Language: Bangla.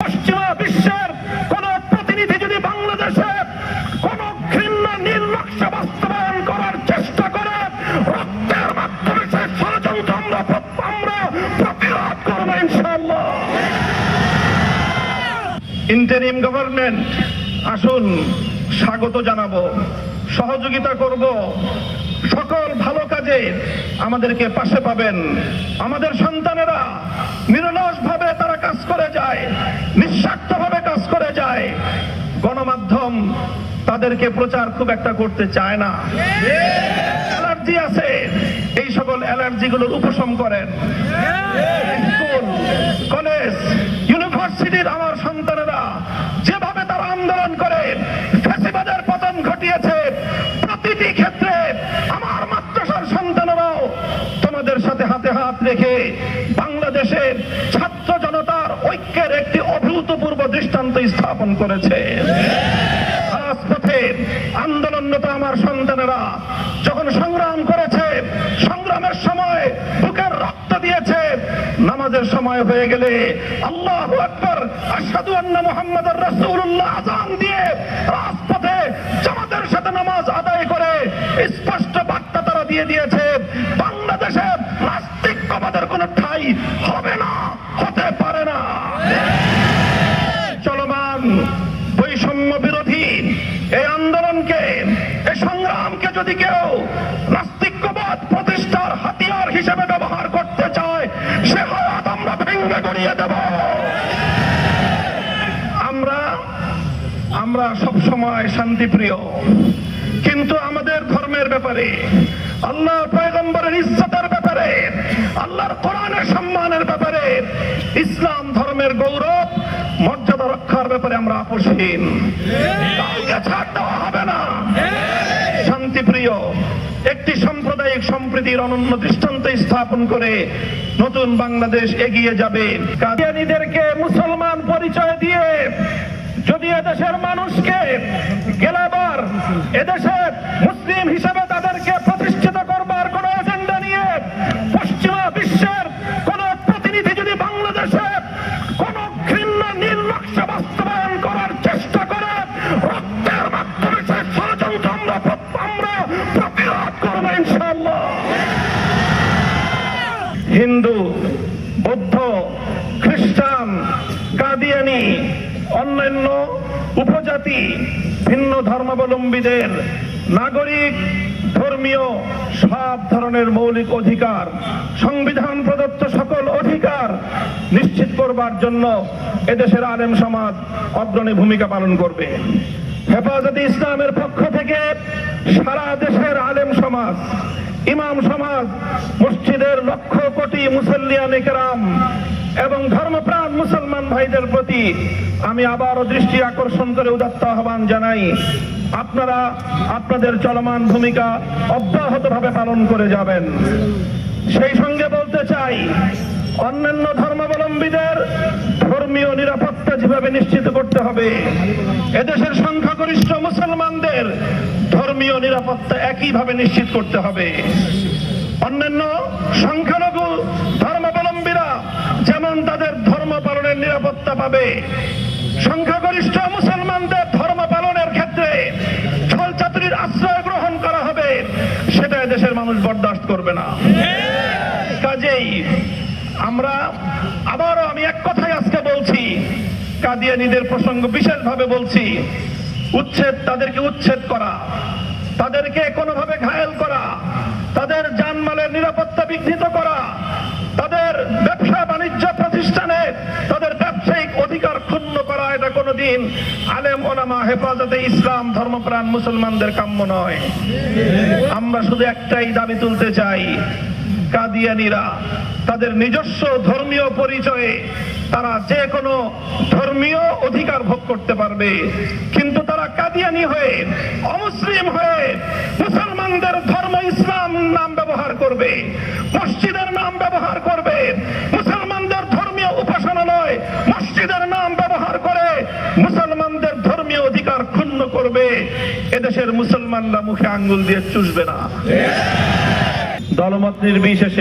পশ্চিমা বিশ্বের কোন প্রতিনিধি যদি বাংলাদেশে কোন নকশা বাস্তবায়ন করার চেষ্টা করে, রক্তের মাধ্যমে সে ষড়যন্ত্র আমরা আমরা প্রতিরোধ করব ইনশাআল্লাহ। ইন্টারিম গভর্নমেন্ট, আসুন স্বাগত জানাব, সহযোগিতা করব। সকল ভালো কাজে আমাদেরকে পাশে পাবেন। আমাদের সন্তানেরা নিরলস ভাবে তারা কাজ করে যায় নিঃস্বার্থ ভাবে কাজ করে যায় গণমাধ্যম তাদেরকে প্রচার খুব একটা করতে চায় না। অ্যালার্জি আছে। এই সকল অ্যালার্জিগুলোর উপশম করেন। স্কুল, কলেজ, ইউনিভার্সিটির আমার সন্তানেরা যেভাবে তারা আন্দোলন করে, ফ্যাসিবাদের পতন ঘটিয়েছে, প্রতিটি ক্ষেত্রে আমার মাদ্রাসার সন্তানেরাও তোমাদের সাথে হাতে হাত রেখে বাংলাদেশের ছাত্র জনতার ঐক্যের একটি অভূতপূর্ব দৃষ্টান্ত স্থাপন করেছে। রাজপথে আন্দোলনরত আমার সন্তানেরা, যখন সংগ্রাম করেছে, সংগ্রামের সময় বুকের রক্ত দিয়েছে, নামাজের সময় হয়ে গেলে আল্লাহ আকবর আসাদু আন্না মোহাম্মদ রসুল্লাহ আজান দিয়ে রাজপথে জামাতের সাথে নামাজ আদায় করে স্পষ্ট বার্তা তারা দিয়ে দিয়েছে বাংলাদেশে নাস্তিক্যবাদের কোনো ঠাই হবে না হতে পারে না চলমান বৈষম্য বিরোধী এই আন্দোলনকে, এই সংগ্রামকে যদি কেউ নাস্তিক্যবাদ প্রতিষ্ঠার হাতিয়ার হিসেবে ব্যবহার করতে চায়, সে হাত আমরা ভেঙ্গে গড়িয়ে দেব। আমরা আমরা সব সময় শান্তিপ্রিয়। কিন্তু আমাদের ধর্মের ব্যাপারে, আল্লাহর পয়গম্বরের ইজ্জতের ব্যাপারে, আল্লাহর কোরআনের সম্মানের ব্যাপারে ইসলাম ধর্মের গৌরব, মর্যাদা রক্ষার ব্যাপারে আমরা আপোষহীন ছাড় দেওয়া হবে না। শান্তিপ্রিয়, একটি সাম্প্রদায়িক সম্প্রীতির অনন্য দৃষ্টান্ত স্থাপন করে নতুন বাংলাদেশ এগিয়ে যাবে। কাদিয়ানিদেরকে মুসলমান পরিচয় দিয়ে যদি এদেশের মানুষকে গেলাবার, এদেশের হিন্দু, বৌদ্ধ, খ্রিস্টান, কাদিয়ানি, অন্যান্য উপজাতি, ভিন্ন ধর্মাবলম্বীদের নাগরিক, ধর্মীয়, সব ধরনের মৌলিক অধিকার, সংবিধান প্রদত্ত সকল অধিকার নিশ্চিত করবার জন্য এদেশের আলেম সমাজ অগ্রণী ভূমিকা পালন করবে। হেফাজতে ইসলামের পক্ষ থেকে সারা দেশের আলেম সমাজ ইমাম সমাজ, মসজিদের লক্ষ কোটি মুসল্লিয়ান কেরাম এবং ধর্মপ্রাণ মুসলমান ভাইদের প্রতি আমি আবারও দৃষ্টি আকর্ষণ করে উদাত্ত আহ্বান জানাই, আপনারা আপনাদের চলমান ভূমিকা অব্যাহতভাবে পালন করে যাবেন। সেই সঙ্গে বলতে চাই, অন্যান্য ধর্মাবলম্বীদের ধর্মীয় নিরাপত্তা যেভাবে নিশ্চিত করতে হবে, এদেশের সংখ্যাগরিষ্ঠ মুসলমানদের ধর্মীয় নিরাপত্তা একইভাবে নিশ্চিত করতে হবে। অন্যান্য সংখ্যালঘু ধর্মাবলম্বীরা যেমন তাদের ধর্ম পালনের নিরাপত্তা পাবে, সংখ্যাগরিষ্ঠ মুসলমানদের ধর্ম পালনের ক্ষেত্রে ছল চাতুরির আশ্রয় গ্রহণ করা হবে, সেটা দেশের মানুষ বরদাস্ত করবে না। কাজেই আমরা আবারও আমি এক কথাই আজকে বলছি, কাদিয়ানিদের প্রসঙ্গ বিশেষভাবে বলছি, উচ্ছেদ, তাদেরকে উচ্ছেদ করা। তাদেরকে কোনোভাবে ঘায়েল করা, তাদের জানমালের নিরাপত্তা বিঘ্নিত করা, তাদের ব্যবসা বাণিজ্য প্রতিষ্ঠানে তাদের ব্যবসায়িক অধিকার ক্ষুণ্ণ করা, এটা কোনোদিন আলেম ওলামা হেফাজতে ইসলাম ধর্মপ্রাণ মুসলমানদের কাম্য নয়। আমরা শুধু একটাই দাবি তুলতে চাই, কাদিয়ানিরা, তাদের নিজস্ব ধর্মীয় পরিচয়ে তারা যে কোনো ধর্মীয় অধিকার ভোগ করতে পারবে। কিন্তু তারা কাদিয়ানি হয়ে, অমুসলিম হয়ে মুসলমানদের ধর্ম ইসলাম নাম ব্যবহার করবে, মসজিদের নাম ব্যবহার করবে। মুসলমানদের ধর্মীয় উপাসনা নয় মসজিদের নাম ব্যবহার করে মুসলমানদের ধর্মীয় অধিকার ক্ষুণ্ণ করবে। এদেশের মুসলমানরা মুখে আঙ্গুল দিয়ে চুষবে না। দলমত নির্বিশেষে